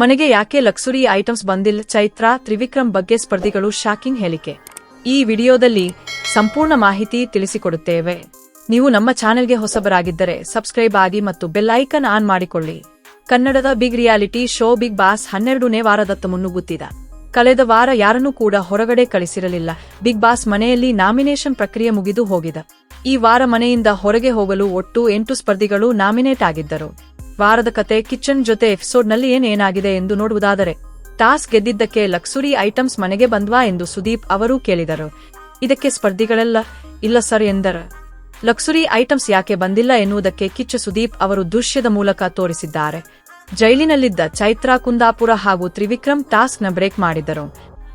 ಮನೆಗೆ ಯಾಕೆ luxury items ಬಂದಿಲ್ಲ? ಚೈತ್ರಾ, ತ್ರಿವಿಕ್ರಮ್ ಬಗ್ಗೆ ಸ್ಪರ್ಧಿಗಳು ಶಾಕಿಂಗ್ ಹೇಳಿಕೆ. ಈ ವಿಡಿಯೋದಲ್ಲಿ ಸಂಪೂರ್ಣ ಮಾಹಿತಿ ತಿಳಿಸಿಕೊಡುತ್ತೇವೆ. ನೀವು ನಮ್ಮ ಚಾನೆಲ್ಗೆ ಹೊಸಬರಾಗಿದ್ದರೆ ಸಬ್ಸ್ಕ್ರೈಬ್ ಆಗಿ ಮತ್ತು ಬೆಲ್ ಐಕನ್ ಆನ್ ಮಾಡಿಕೊಳ್ಳಿ. ಕನ್ನಡದ big reality show Bigg Boss ಹನ್ನೆರಡನೇ ವಾರದತ್ತ ಮುನ್ನುಗ್ಗುತ್ತಿದ. ಕಳೆದ ವಾರ ಯಾರನ್ನೂ ಕೂಡ ಹೊರಗಡೆ ಕಳಿಸಿರಲಿಲ್ಲ. ಬಿಗ್ ಬಾಸ್ ಮನೆಯಲ್ಲಿ ನಾಮಿನೇಷನ್ ಪ್ರಕ್ರಿಯೆ ಮುಗಿದು ಹೋಗಿದ. ಈ ವಾರ ಮನೆಯಿಂದ ಹೊರಗೆ ಹೋಗಲು ಒಟ್ಟು ಎಂಟು ಸ್ಪರ್ಧಿಗಳು ನಾಮಿನೇಟ್ ಆಗಿದ್ದರು. ವಾರದ ಕತೆ ಕಿಚನ್ ಜೊತೆ ಎಪಿಸೋಡ್ನಲ್ಲಿ ಏನೇನಾಗಿದೆ ಎಂದು ನೋಡುವುದಾದರೆ ಟಾಸ್ ಗೆದ್ದಿದ್ದಕ್ಕೆ ಲಕ್ಸುರಿ ಐಟಮ್ಸ್ ಮನೆಗೆ ಬಂದ್ವಾ ಎಂದು ಸುದೀಪ್ ಅವರು ಕೇಳಿದರು. ಇದಕ್ಕೆ ಸ್ಪರ್ಧಿಗಳೆಲ್ಲ, ಇಲ್ಲ ಸರ್ ಎಂದರು. ಲಕ್ಸುರಿ ಐಟಮ್ಸ್ ಯಾಕೆ ಬಂದಿಲ್ಲ ಎನ್ನುವುದಕ್ಕೆ ಕಿಚ್ಚ ಸುದೀಪ್ ಅವರು ದೃಶ್ಯದ ಮೂಲಕ ತೋರಿಸಿದ್ದಾರೆ. ಜೈಲಿನಲ್ಲಿದ್ದ ಚೈತ್ರಾ ಕುಂದಾಪುರ ಹಾಗೂ ತ್ರಿವಿಕ್ರಮ್ ಟಾಸ್ಕ್ನ ಬ್ರೇಕ್ ಮಾಡಿದ್ದರು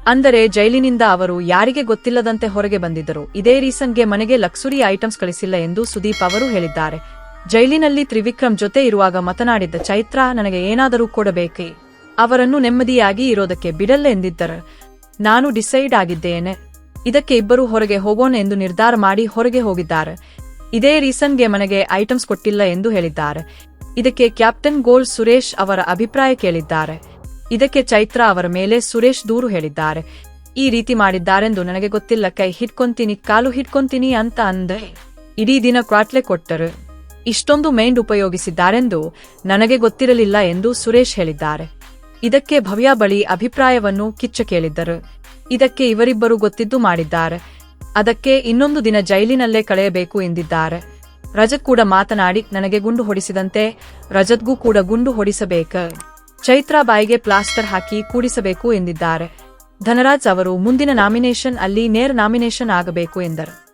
ಅಂದರೆ ಜೈಲಿನಿಂದ ಅವರು ಯಾರಿಗೆ ಗೊತ್ತಿಲ್ಲದಂತೆ ಹೊರಗೆ ಬಂದಿದ್ದರು. ಇದೇ ರೀಸನ್ಗೆ ಮನೆಗೆ ಲಕ್ಸುರಿ ಐಟಮ್ಸ್ ಕಳಿಸಿಲ್ಲ ಎಂದು ಸುದೀಪ್ ಅವರು ಹೇಳಿದ್ದಾರೆ. ಜೈಲಿನಲ್ಲಿ ತ್ರಿವಿಕ್ರಮ್ ಜೊತೆ ಇರುವಾಗ ಮಾತನಾಡಿದ್ದ ಚೈತ್ರಾ, ನನಗೆ ಏನಾದರೂ ಕೊಡಬೇಕೇ? ಅವರನ್ನು ನೆಮ್ಮದಿಯಾಗಿ ಇರೋದಕ್ಕೆ ಬಿಡಲ್ಲ ಎಂದಿದ್ದರು. ನಾನು ಡಿಸೈಡ್ ಆಗಿದ್ದೇನೆ. ಇದಕ್ಕೆ ಇಬ್ಬರು ಹೊರಗೆ ಹೋಗೋಣ ಎಂದು ನಿರ್ಧಾರ ಮಾಡಿ ಹೊರಗೆ ಹೋಗಿದ್ದಾರೆ. ಇದೇ ರೀಸನ್ಗೆ ಮನೆಗೆ ಐಟಮ್ಸ್ ಕೊಟ್ಟಿಲ್ಲ ಎಂದು ಹೇಳಿದ್ದಾರೆ. ಇದಕ್ಕೆ ಕ್ಯಾಪ್ಟನ್ ಗೋಲ್ ಸುರೇಶ್ ಅವರ ಅಭಿಪ್ರಾಯ ಕೇಳಿದ್ದಾರೆ. ಇದಕ್ಕೆ ಚೈತ್ರ ಅವರ ಮೇಲೆ ಸುರೇಶ್ ದೂರು ಹೇಳಿದ್ದಾರೆ. ಈ ರೀತಿ ಮಾಡಿದ್ದಾರೆಂದು ನನಗೆ ಗೊತ್ತಿಲ್ಲ. ಕೈ ಹಿಡ್ಕೊಂತೀನಿ, ಕಾಲು ಹಿಡ್ಕೊಂತೀನಿ ಅಂತ ಅಂದೆ. ಇಡೀ ದಿನ ಕ್ವಾಟ್ಲೆ ಕೊಟ್ಟರು. ಇಷ್ಟೊಂದು ಮೈಂಡ್ ಉಪಯೋಗಿಸಿದ್ದಾರೆಂದು ನನಗೆ ಗೊತ್ತಿರಲಿಲ್ಲ ಎಂದು ಸುರೇಶ್ ಹೇಳಿದ್ದಾರೆ. ಇದಕ್ಕೆ ಭವ್ಯ ಬಳಿ ಅಭಿಪ್ರಾಯವನ್ನು ಕಿಚ್ಚ ಕೇಳಿದ್ದರು. ಇದಕ್ಕೆ ಇವರಿಬ್ಬರು ಗೊತ್ತಿದ್ದು ಮಾಡಿದ್ದಾರೆ. ಅದಕ್ಕೆ ಇನ್ನೊಂದು ದಿನ ಜೈಲಿನಲ್ಲೇ ಕಳೆಯಬೇಕು ಎಂದಿದ್ದಾರೆ. ರಜತ್ ಕೂಡ ಮಾತನಾಡಿ, ನನಗೆ ಗುಂಡು ಹೊಡಿಸಿದಂತೆ ರಜತ್ಗೂ ಕೂಡ ಗುಂಡು ಹೊಡಿಸಬೇಕು. ಚೈತ್ರ ಬಾಯಿಗೆ ಪ್ಲಾಸ್ಟರ್ ಹಾಕಿ ಕೂಡಿಸಬೇಕು ಎಂದಿದ್ದಾರೆ. ಧನರಾಜ್ ಅವರು, ಮುಂದಿನ ನಾಮಿನೇಷನ್ ಅಲ್ಲಿ ನೇರ ನಾಮಿನೇಷನ್ ಆಗಬೇಕು ಎಂದರು.